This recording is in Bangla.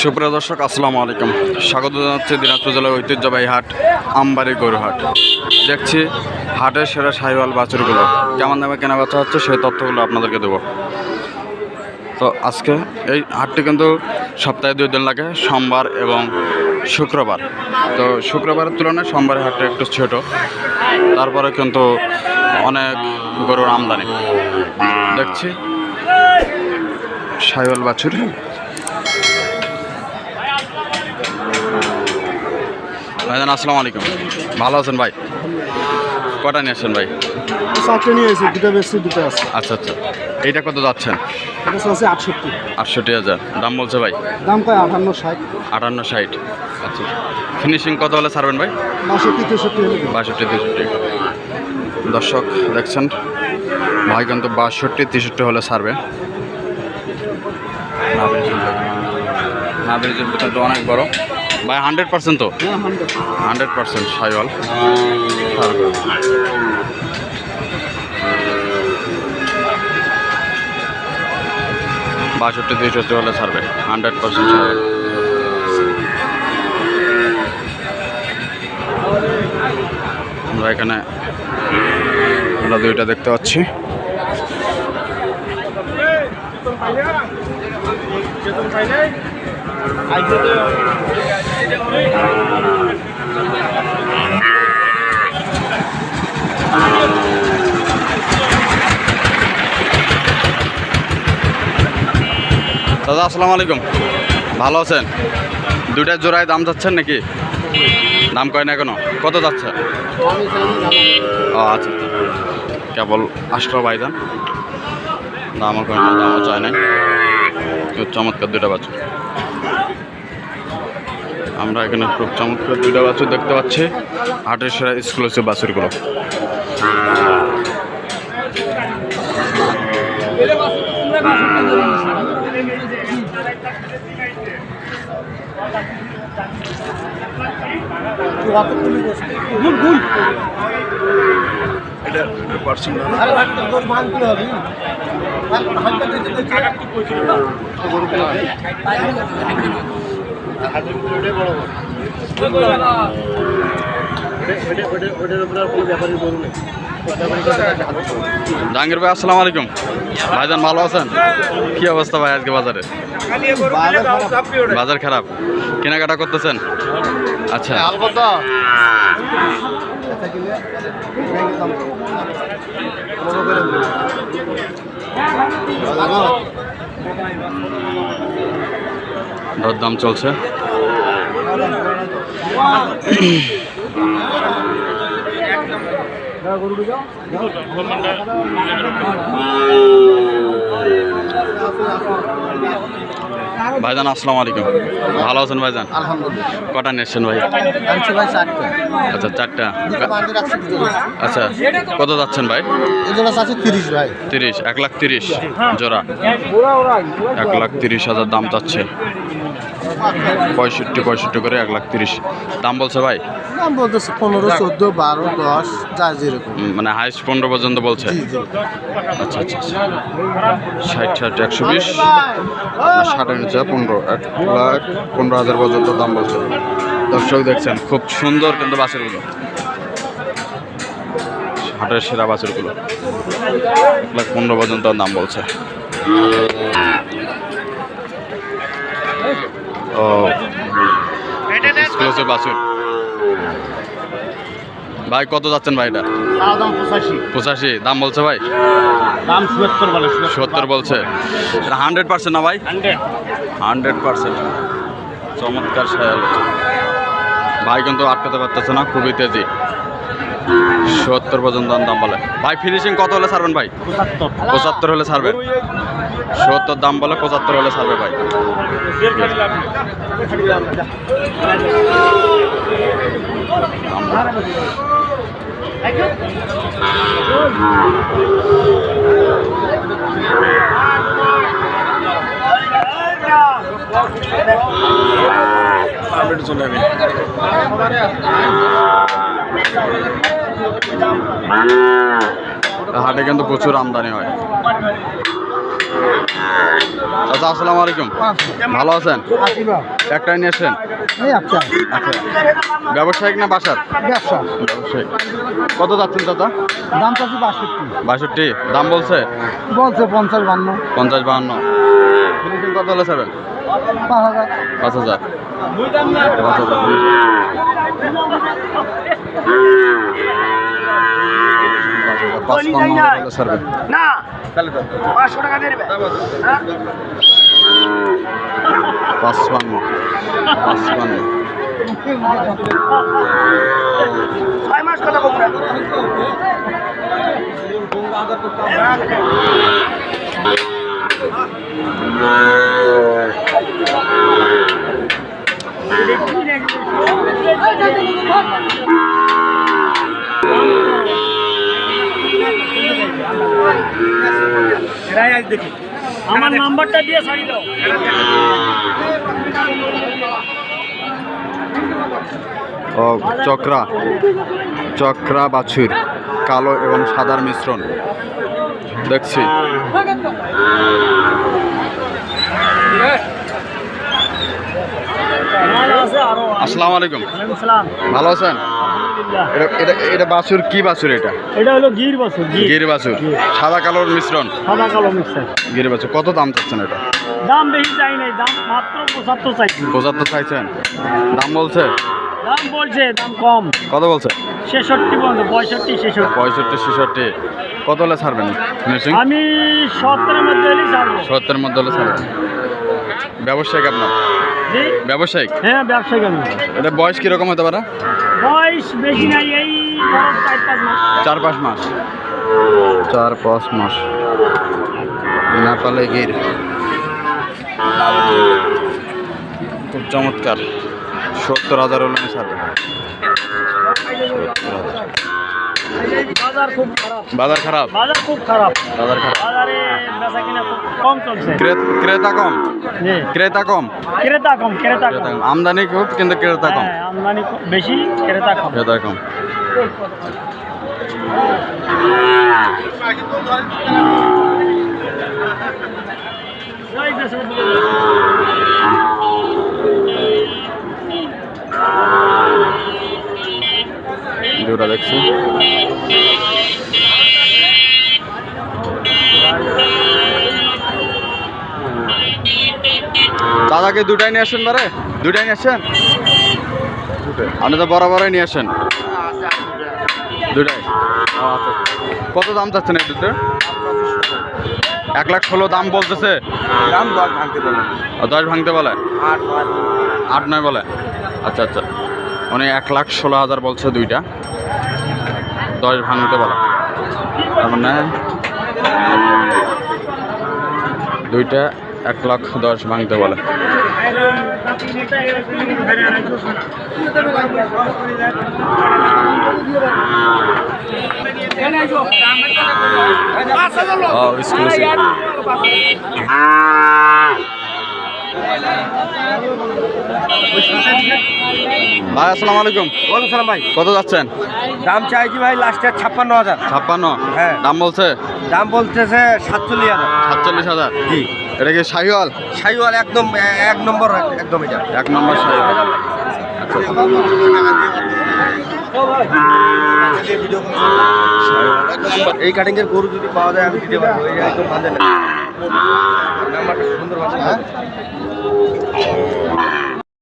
সুপ্রিয় দর্শক, আসসালামু আলাইকুম। স্বাগত জানাচ্ছি দিনাজপুর জেলার ঐতিহ্যবাহী হাট আমবাড়ি গরুহাট দেখছি হাটের সেরা সাহিওয়াল বাছুরগুলো। কেমন দামে কেনা বেচা হচ্ছে সেই তথ্যগুলো আপনাদেরকে দেবো। তো আজকে এই হাটটি কিন্তু সপ্তাহে দুই দিন লাগে, সোমবার এবং শুক্রবার। তো শুক্রবারের তুলনায় সোমবারের হাটটা একটু ছোট। তারপরে কিন্তু অনেক গরুর আমদানি। দেখছি সাহিওয়াল বাছুর। ভাইজান আসসালামু আলাইকুম। ভালো আছেন ভাই? কটা নিয়ে আসছেন ভাই? চারটে নিয়ে এসেছি দুটো বেশি দুটো আছে। আচ্ছা আচ্ছা। এইটা কত যাচ্ছেন? আছে আটষট্টি। আটষট্টি হাজার। দাম বলছে ভাই? দাম কয়? আটান্ন ষাট। আটান্ন ষাট। আচ্ছা। ফিনিশিং কত হলে ছাড়বেন ভাই? বাষট্টি তেষট্টি। বাষট্টি তেষট্টি। দর্শক দেখছেন? ভাই কিন্তু বাষট্টি তেষট্টি হলে ছাড়বে। ঝুল কিন্তু অনেক বড়। ভাই হান্ড্রেড পার্সেন্ট তো? হ্যাঁ হান্ড্রেড হান্ড্রেড পার্সেন্ট সাইওয়াল। বাষট্টি তেষট্টি হলে ছাড়বে হান্ড্রেড পার্সেন্ট ছাড়বে। আমরা এখানে আমরা দুইটা দেখতে পাচ্ছি। দাদা, আসসালামু আলাইকুম। ভালো আছেন? দুইটা জোড়ায় দাম যাচ্ছেন নাকি? দাম কয় না এখনও কত যাচ্ছে? ও আচ্ছা। কেবল আসলো ভাইজান। দামও কয় না দামও চায় নাই। চমৎকার দুইটা বাছুর আমরা এখানে খুব চমৎকার দুইটা বাছুর দেখতে পাচ্ছি। হাটের সেরা এক্সক্লুসিভ বাছুরগুলো। এটা পার্সেন্ট জাহাঙ্গীর ভাই, আসসালামু আলাইকুম। ভাইজান, ভালো আছেন? কি অবস্থা ভাই আজকে বাজারে? বাজার খারাপ। কেনাকাটা করতেছেন? আচ্ছা। দরদাম চলছে। ভাইজান আসসালামু আলাইকুম। ভালো আছেন ভাইজান? আলহামদুলিল্লাহ। কটা নিয়েছেন ভাই? আনছি ভাই চারটে। আচ্ছা চারটা। আচ্ছা কত যাচ্ছেন ভাই? জন্য আছে তিরিশ ভাই। তিরিশ এক লাখ তিরিশ জোড়া। এক লাখ তিরিশ হাজার দাম চাচ্ছে পঁয়ষট্টি পঁয়ষট্টি করে এক লাখ তিরিশ। দাম বলছে ভাই? দাম বলতেছে পনেরো চোদ্দ বারো দশ যা যেরকম। মানে হাইস্ট পনেরো পর্যন্ত বলছে? আচ্ছা আচ্ছা আচ্ছা। ষাট ষাট একশো বিশ। ষাটের নিচে পনেরো এক লাখ পনেরো হাজার পর্যন্ত দাম বলছে। দর্শক দেখছেন খুব সুন্দর কিন্তু বাছুরগুলো হাটের সেরা বাছুরগুলো এক লাখ পনেরো পর্যন্ত দাম বলছে। এক্সক্লুসিভ বাছুর ভাই, কত যাচ্ছেন ভাই এটা? পঁচাশি। দাম বলছে ভাই? দাম সত্তর বলছে। এটা হান্ড্রেড পার্সেন্ট না ভাই? হান্ড্রেড পার্সেন্ট চমৎকার ভাই কিন্তু আটকাতে পারতেছে না, খুবই তেজি। সত্তর পর্যন্ত দাম বলে। ভাই ফিনিশিং কত হলে ছাড়বেন ভাই? পঁচাত্তর হলে ছাড়বেন। সত্তর দাম বলে পঁচাত্তর হলে ছাড়বে ভাই। দাম বলে। হাটে কিন্তু প্রচুর আমদানি হয়। চাচা আসসালামু আলাইকুম। ভালো আছেন? একটাই নিয়ে এই আচ্ছা। ব্যবসায়িক না বাসার? ব্যবসায়িক। কত যাচ্ছেন চাচা? দাম চাচ্ছি বাষট্টি। বাষট্টি। দাম বলছে? বলছে পঞ্চাশ বান্ন। পঞ্চাশ বাহান্ন কত হলে ছাড়বেন পাঁচ হাজার। পাঁচ হাজার। পাঁচ হাজার। না। পাঁচশো টাকা দেবে। পাঁচ পান্ন পাঁচ পান্ন ছয় মাস কথা বলব আমার নাম্বারটা দিয়ে ছাড়ি দাও। ও চক্রা। চক্রা বাছুর কালো এবং সাদার মিশ্রণ। দেখছি। আসসালামু আলাইকুম। ভালো আছেন। এটা এটা এটা বাছুর কি বাছুর এটা? এটা হলো গির বছর গির। বাছুর। সাদা কালোর মিশ্রণ? সাদা কালো গির বাছুর। কত দাম চাচ্ছেন এটা? দাম বেশি চাই নাই দাম মাত্র পঁচাত্তর চাইছি পঁচাত্তর চাইছেন? দাম বলছে? দাম বলছে দাম কম। কত বলছে? ছেষট্টি পর্যন্ত পঁয়ষট্টি ছেষট্টি। পঁয়ষট্টি ছেষট্টি। কত হলে ছাড়বেন? আমি সত্তরের মধ্যে ছাড়বো। সত্তরের মধ্যে হলে ছাড়বেন। ব্যবসায়িক আপনার? ব্যবসায়িক? হ্যাঁ ব্যবসায়িক আমি। এটা বয়স কীরকম হতে পারে? বয়স বেশি নাই এই চার পাঁচ মাস। চার পাঁচ মাস। নেপালে গির। খুব চমৎকার। সত্তর হাজার হলে আমি ছাড়বেন বাজার খুব খারাপ। বাজার খারাপ? বাজার খুব খারাপ। বাজার খারাপ। বাজারে বেচা কিনা খুব কম চলছে। ক্রে- ক্রেতা কম? জি। ক্রেতা কম? ক্রেতা কম ক্রেতা কম। আমদানি খুব কিন্তু ক্রেতা কম। হ্যাঁ, আমদানি খুব বেশি ক্রেতা কম। ক্রেতা কম। এই দাও। দেখছি দাদাকে দুটাই নিয়ে আসেন বারে? দুটাই নিয়ে আসেন? আপনি তো বরাবরই নিয়ে আসেন। দুটাই। আচ্ছা। কত দাম চাচ্ছেন এই দুটো এক লাখ ষোলো দাম বলতেছে। দাম দশ ভাঙতে পারবেন দশ ভাঙতে বলে? আট নয় বলে। আচ্ছা আচ্ছা। উনি এক লাখ ষোলো হাজার বলছে দুইটা। দশ ভাঙতে বলে তার মানে দুইটা এক লাখ দশ ভাঙতে বলে ও ভাই আসসালামু আলাইকুম। বলুন সালাম ভাই। কত যাচ্ছেন? দাম চাইছি ভাই লাস্টে ছাপ্পান্ন হাজার। ছাপ্পান্ন? হ্যাঁ। দাম বলছে? দাম বলতেছে সাতচল্লিশ হাজার। সাতচল্লিশ হাজার? জি। এটা কি শাহিওয়াল? সাইওয়াল একদম এক নম্বর একদম এটা এক নম্বর শাহিওয়াল। এই কাটিং এর গরু যদি পাওয়া যায় আমি দিতে পারব। এই একদম বাঁধে না নাম্বারটা সুন্দর